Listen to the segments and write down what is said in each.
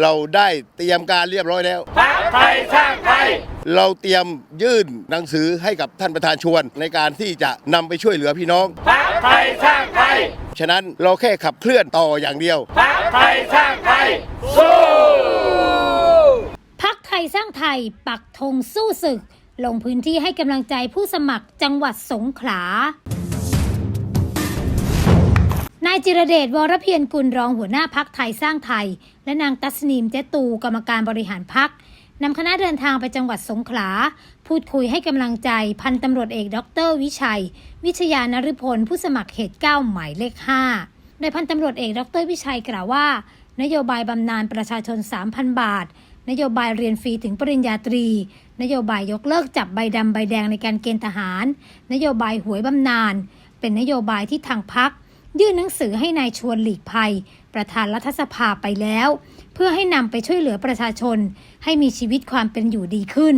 เราได้เตรียมการเรียบร้อยแล้วพรรคไทยสร้างไทย เราเตรียมยื่นหนังสือให้กับท่านประธานชวน ในการที่จะนำไปช่วยเหลือพี่น้องพรรคไทยสร้างไทย ฉะนั้นเราแค่ขับเคลื่อนต่ออย่างเดียวพรรคไทยสร้างไทย สู้ พักไทยสร้างไทยปักธงสู้ศึก ลงพื้นที่ให้กำลังใจผู้สมัครจังหวัดสงขลานายจิรเดชวรเพียรกุลรองหัวหน้าพักไทยสร้างไทย และนางตัสนีมเจตูกรรมการบริหารพักนำคณะเดินทางไปจังหวัดสงขลา พูดคุยให้กำลังใจพันตำรวจเอกดรวิชัย วิชยานฤพล ผู้สมัครเขต9หมายเลข5โดยพันตำรวจเอกดรวิชัยกล่าวว่า นโยบายบำนาญประชาชน 3,000 บาท นโยบายเรียนฟรีถึงปริญญาตรี นโยบายยกเลิกจับใบดำใบแดงในการเกณฑ์ทหาร นโยบายหวยบำนาญเป็นนโยบายที่ทางพัก ยื่นหนังสือให้นายชวนหลีกภัย ประธานรัฐสภาไปแล้ว เพื่อให้นำไปช่วยเหลือประชาชน ให้มีชีวิตความเป็นอยู่ดีขึ้น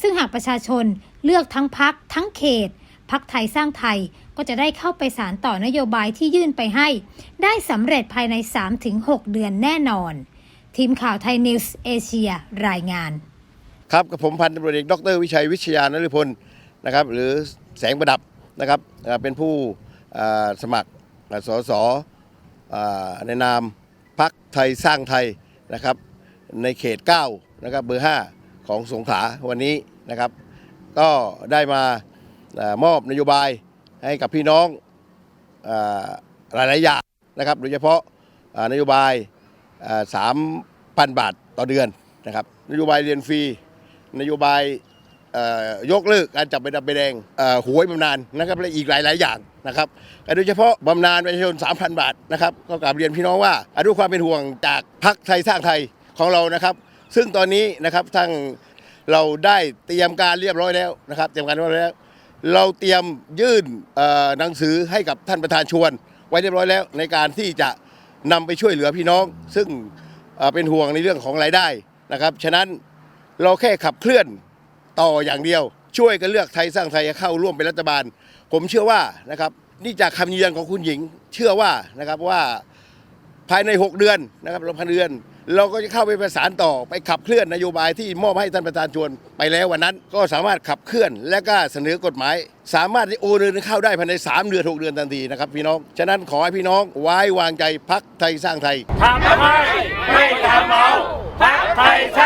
ซึ่งหากประชาชนเลือกทั้งพักทั้งเขตพักไทยสร้างไทยก็จะได้เข้าไปสารต่อนโยบายที่ยื่นไปให้ ได้สำเร็จภายใน 3-6 เดือนแน่นอน ทีมข่าวไทยนิวส์เอเชียรายงาน ครับกับผมพันตำรวจเอกดรวิชัยวิชยานฤพลนะครับหรือแสงประดับนะครับเป็นผู้สมัคร สสในนามพักไทยสร้างไทยนะครับในเขต9นะครับเบอร์ 5 ของสงขลาวันนี้นะครับ ก็ได้มอามอบนโยบายให้กับพี่น้องอาหลายๆอย่างนะครับโดยเฉพาะนโยบายสามพันบาทต่อเดือนนะครับนโยบายเรียนฟรีนโยบาย ยกเลิกการจับใบดำใบแดงหวยบำนาญนะครับและอีกหลาย ๆ อย่างนะครับโดยเฉพาะบำนาญประชาชน 3,000 บาทนะครับก็กราบเรียนพี่น้องว่าอะด้วยความเป็นห่วงจากพักไทยสร้างไทยของเรานะครับ ซึ่งตอนนี้นะครับทั้งเราได้เตรียมการเรียบร้อยแล้วนะครับ เตรียมการเรียบร้อยแล้ว เราเตรียมยื่นหนังสือให้กับท่านประธานชวน ไว้เรียบร้อยแล้ว ในการที่จะนำไปช่วยเหลือพี่น้อง ซึ่งเป็นห่วงในเรื่องของรายได้นะครับ ฉะนั้นเราแค่ขับเคลื่อน ต่ออย่างเดียว ช่วยกันเลือกไทยสร้างไทยเข้าร่วมเป็นรัฐบาล ผมเชื่อว่านะครับนี่จากคำยืนยันของคุณหญิง เชื่อว่านะครับว่าภายใน 6 เดือนนะครับเราพันเดือน เราก็จะเข้าไปประสานต่อไปขับเคลื่อนนโยบายที่มอบให้ท่านประธานชวนไปแล้ววันนั้น ก็สามารถขับเคลื่อนและก็เสนอกฎหมาย สามารถที่โอนเงินเข้าได้ภายใน 3 เดือน 6 เดือนทันทีนะครับพี่น้องฉะนั้นขอให้พี่น้องไว้วางใจพักไทยสร้างไทยทำให้ไม่ทำเอาพรรคไทยสร้างไทย